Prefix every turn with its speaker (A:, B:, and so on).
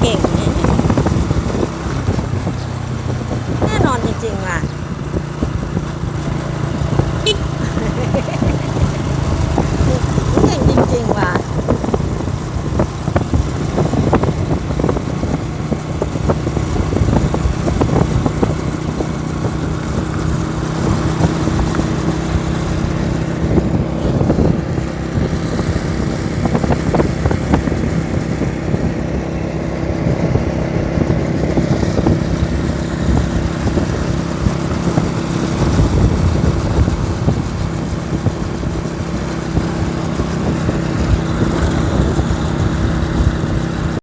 A: เก่ง แน่นอนจริงๆว่ะ